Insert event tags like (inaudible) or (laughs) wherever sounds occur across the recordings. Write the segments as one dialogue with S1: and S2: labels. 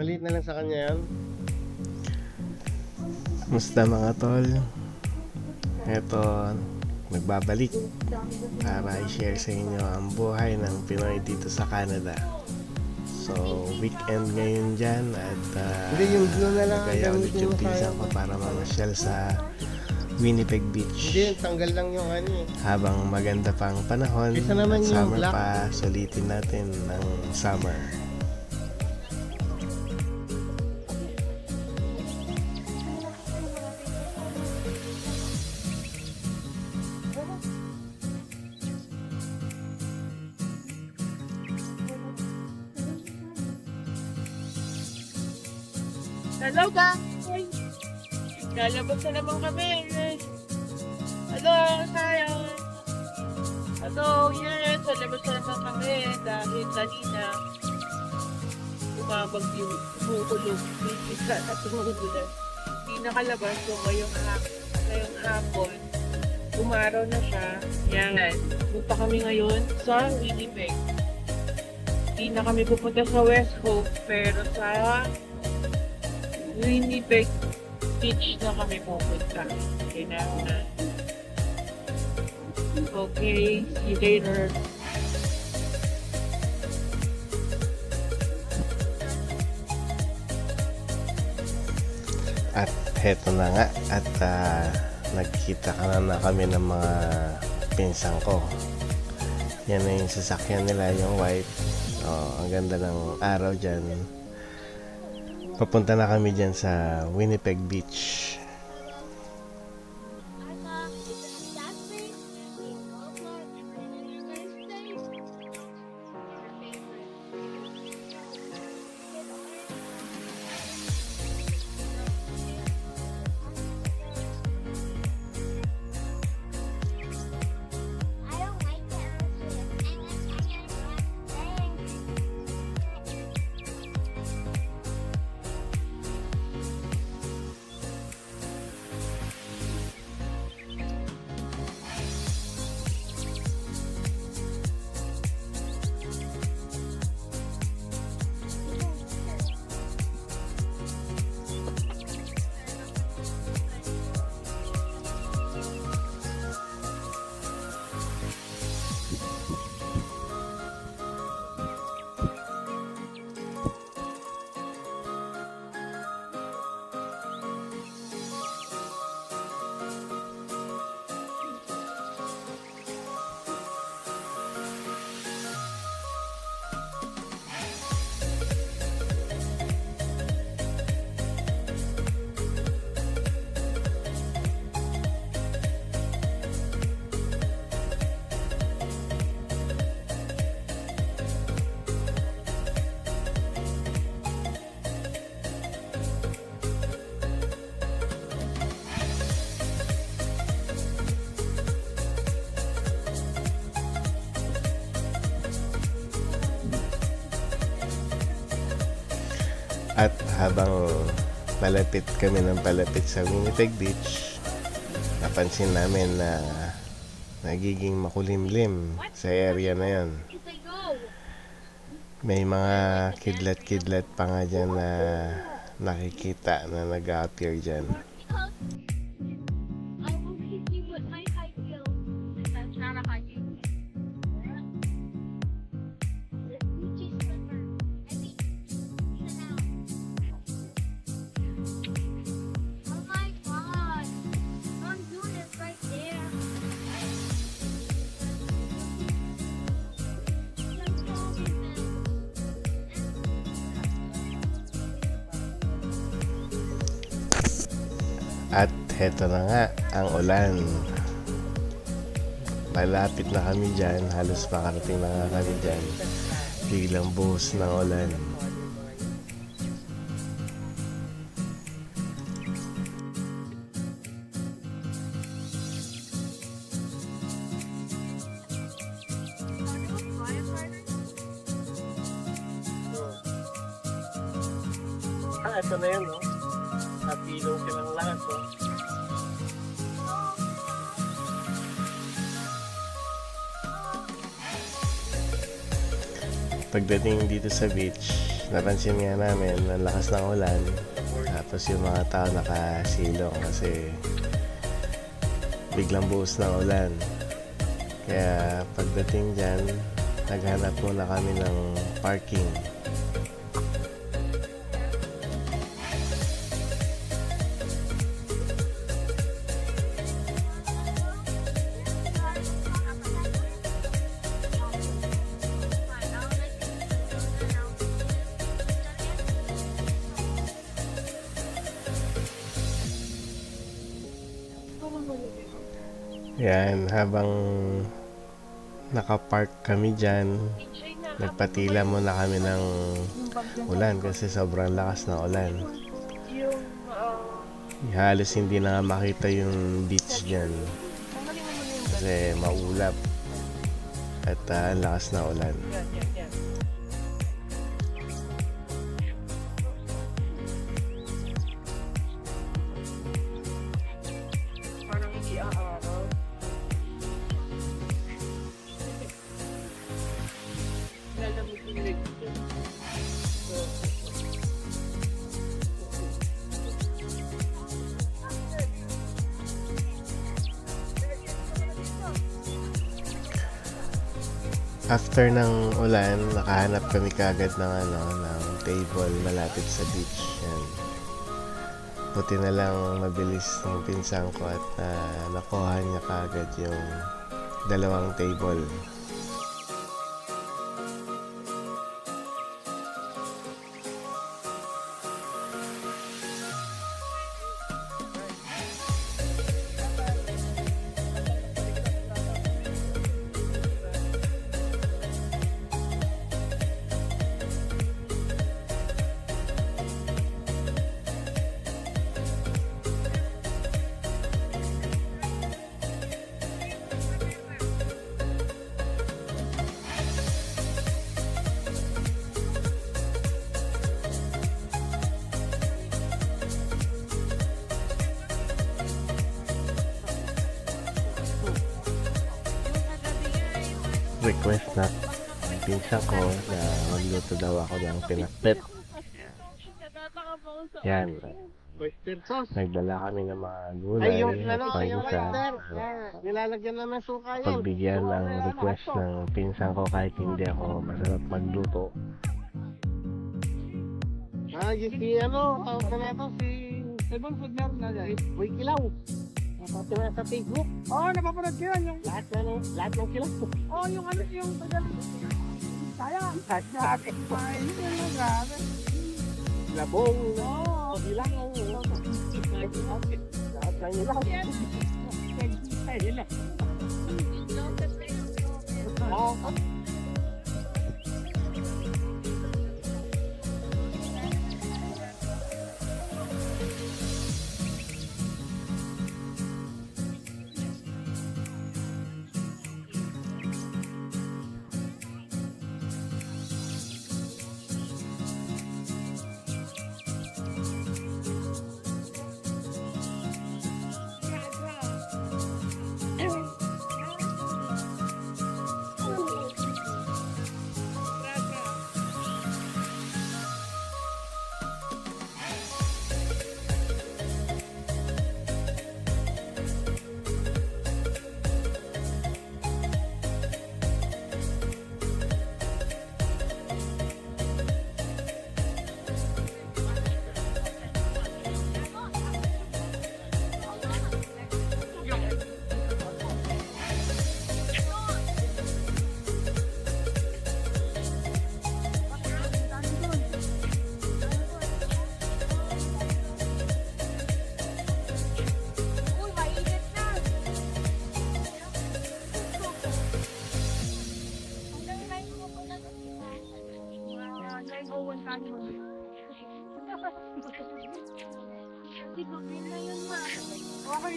S1: Maliit na lang sa kanya yan.
S2: Musta mga tol? Ito, nagbabalik para i-share sa inyo ang buhay ng Pinoy dito sa Canada. So, weekend ngayon dyan at uh,
S1: Hindi, yung blue na lang.
S2: kaya ulit yung
S1: sayang.
S2: ko para mamasyal sa Winnipeg
S1: Hindi,
S2: Beach.
S1: tanggal lang yung ano eh.
S2: Habang maganda pang panahon
S1: Isa naman
S2: at
S1: yung
S2: summer
S1: black.
S2: pa, sulitin natin ng summer.
S3: Lalabas na naman kami. Hello tayo! Hello, yes! Lalabas na naman kami dahil kanina umabag yung kumukulong. Isa at tumukulan. Hindi nakalabas so ngayong, ngayong hapon. Umaraw na siya. Yan. Punta kami ngayon sa Winnipeg. Hindi na kami pupunta sa West Coast pero sa Winnipeg Beach na kami pupunta. Okay na. Okay, see you later.
S2: At heto na nga at ah, nagkita ka na, na kami ng mga pinsang ko. Yan na yung sasakyan nila, yung white. Oh, ang ganda ng araw dyan. Papunta na kami dyan sa Winnipeg Beach. Habang palapit kami ng palapit sa Winnipeg Beach, napansin namin na nagiging makulimlim sa area na yon. May mga kidlat-kidlat pa nga dyan na nakikita na nag-appear dyan. At heto na nga ang ulan. Malapit na kami dyan, halos makarating na nga kami dyan. Biglang buhos ng ulan.
S1: Ah, ito na yun, no? Napilong silang lahat, no?
S2: Pagdating dito sa beach, napansin nga namin ang lakas ng ulan tapos yung mga tao nakasilong kasi biglang buhos ng ulan kaya pagdating dyan naghanap muna kami ng parking yan habang nakapark kami dyan nagpatila muna kami ng ulan kasi sobrang lakas ng ulan. Halos hindi na nga makita yung beach dyan kasi maulap at ang lakas na ulan After ng ulan, nakahanap kami kagad ng ano, ng table malapit sa beach. Yan. Buti na lang mabilis ng pinsan ko at ah, nakuha niya kagad yung dalawang table. Request na ng pinsan ko na magluto daw ako ng pinakbet. Yan.
S1: Oyster sauce.
S2: Nagdala kami ng mga gulay
S1: Ay, yung ano, yung
S2: paisa.
S1: oyster. Ah, Nilalagyan naman suka yun.
S2: Pagbigyan ng request ng pinsan ko kahit hindi ako masarap magluto.
S1: Ah, yung si ano, tawag na nato si... Food meron na dyan. Uy, kilaw. Napati na sa Facebook.
S3: Oo, oh, napapanood ko yun. Yung,
S1: Lahat na no, lahat ng kilaw.
S3: oh, yung ano, yung tagal. Kaya, grabe. Ay, yun yung grabe.
S1: Labong.
S3: Oo.
S1: Bilang. Lahat ng ilaw.
S3: Ayun na.
S1: Ah,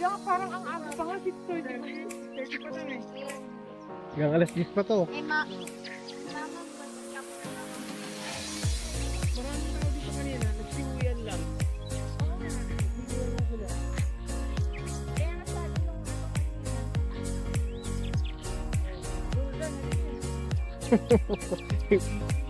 S3: Okay lang, parang ang aga pa nga, 6.30. 6.30 pa na eh.
S1: Hanggang alas 10 pa to.
S4: Eh, ma.
S3: Maraming tao dito kanina, nagsiuyan lang. (laughs) Nagsiuyan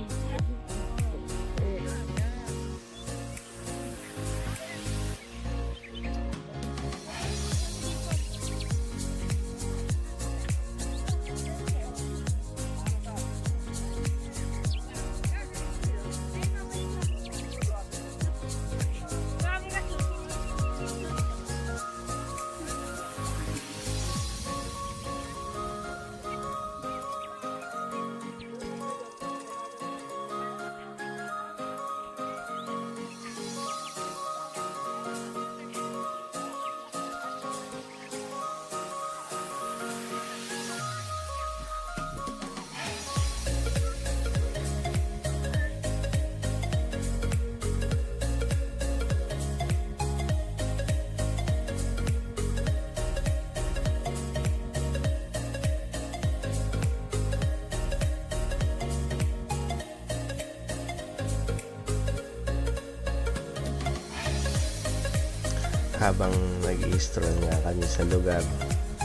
S2: habang nag stroll nga kami sa lugar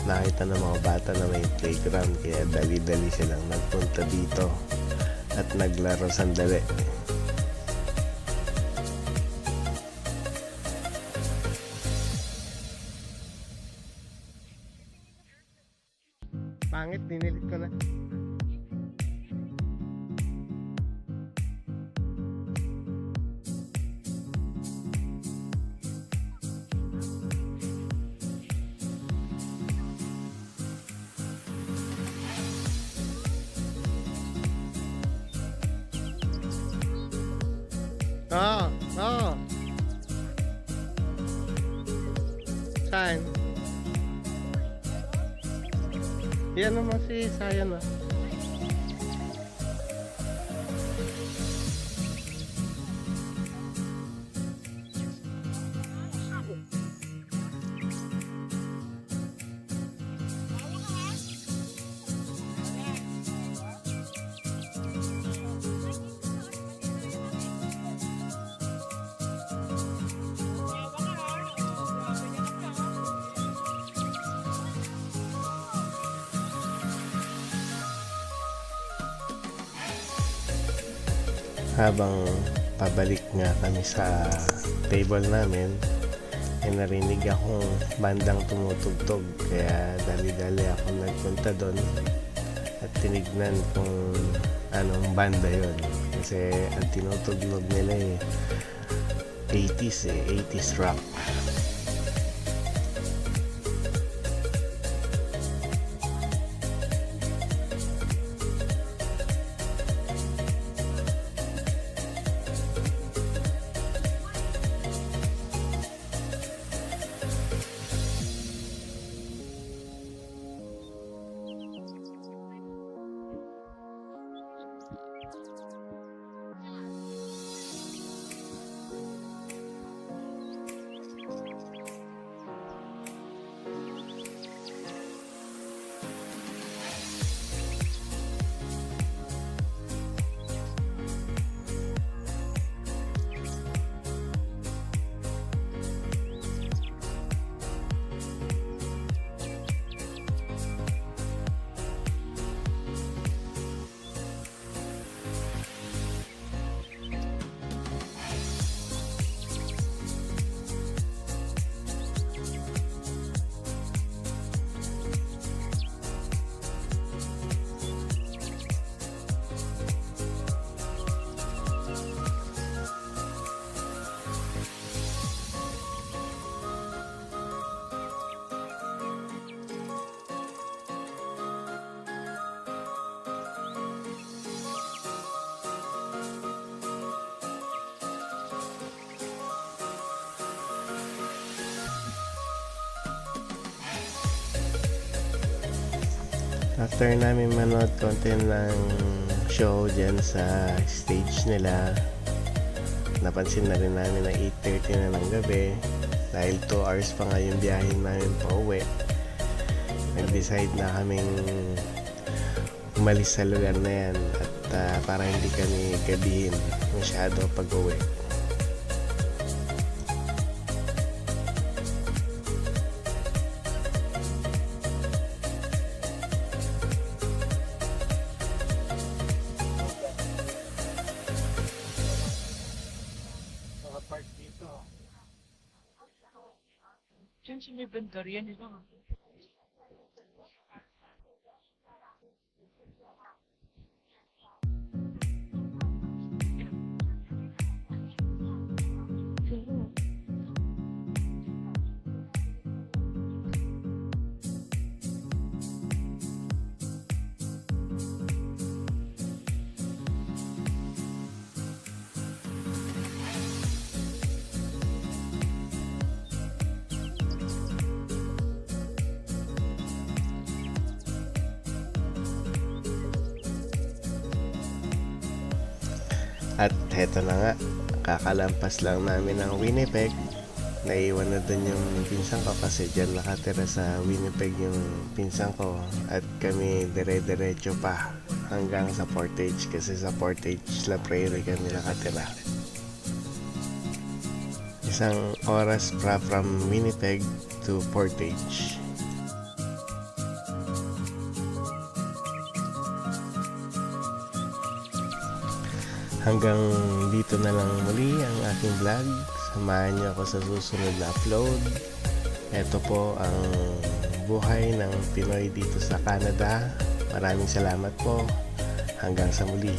S2: nakita ng mga bata na may playground kaya dali-dali silang nagpunta dito at naglaro sandali Oo, oo. Saan? Yan naman si Sayan ah. Habang pabalik nga kami sa table namin, ay narinig akong bandang tumutugtog. Kaya dali-dali ako nagpunta doon at tinignan kung anong banda yon kasi ang tinutugnog nila eh 80s eh 80s rock After namin manood konti ng show dyan sa stage nila, napansin na rin namin na 8.30 na ng gabi dahil 2 hours pa nga yung biyahe namin pa uwi. Nag-decide na kaming umalis sa lugar na yan at ah, para hindi kami gabihin masyado pag uwi.
S3: Diyan sa may bandar yan, di
S2: heto na nga, kakalampas lang namin ng Winnipeg. Naiwan na dun yung pinsan ko kasi dyan nakatira sa Winnipeg yung pinsan ko. At kami dire-diretso pa hanggang sa Portage kasi sa Portage La Prairie kami nakatira. Isang oras pa from Winnipeg to Portage. Hanggang dito na lang muli ang aking vlog. Samahan niyo ako sa susunod na upload. Ito po ang buhay ng Pinoy dito sa Canada. Maraming salamat po. Hanggang sa muli.